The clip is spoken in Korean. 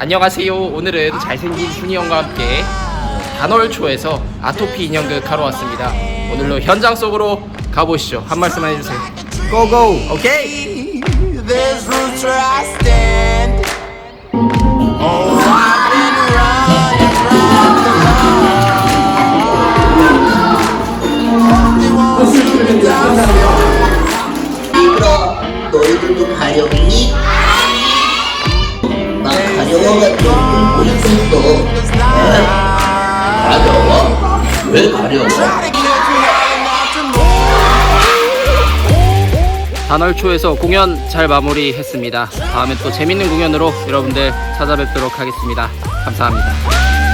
안녕하세요. 오늘은 잘생긴 준이 형과 함께 단월초에서 아토피 인형극 하러 왔습니다. 오늘로 현장 속으로 가보시죠. 한 말씀만 해주세요. 고고. 오케이. There's roots where I stand. Oh, 너희들도 가려니? 나 가려워가지고 꿈고 있었어 가려워? 왜 가려워? 단월초에서 공연 잘 마무리했습니다. 다음에 또 재밌는 공연으로 여러분들 찾아뵙도록 하겠습니다. 감사합니다.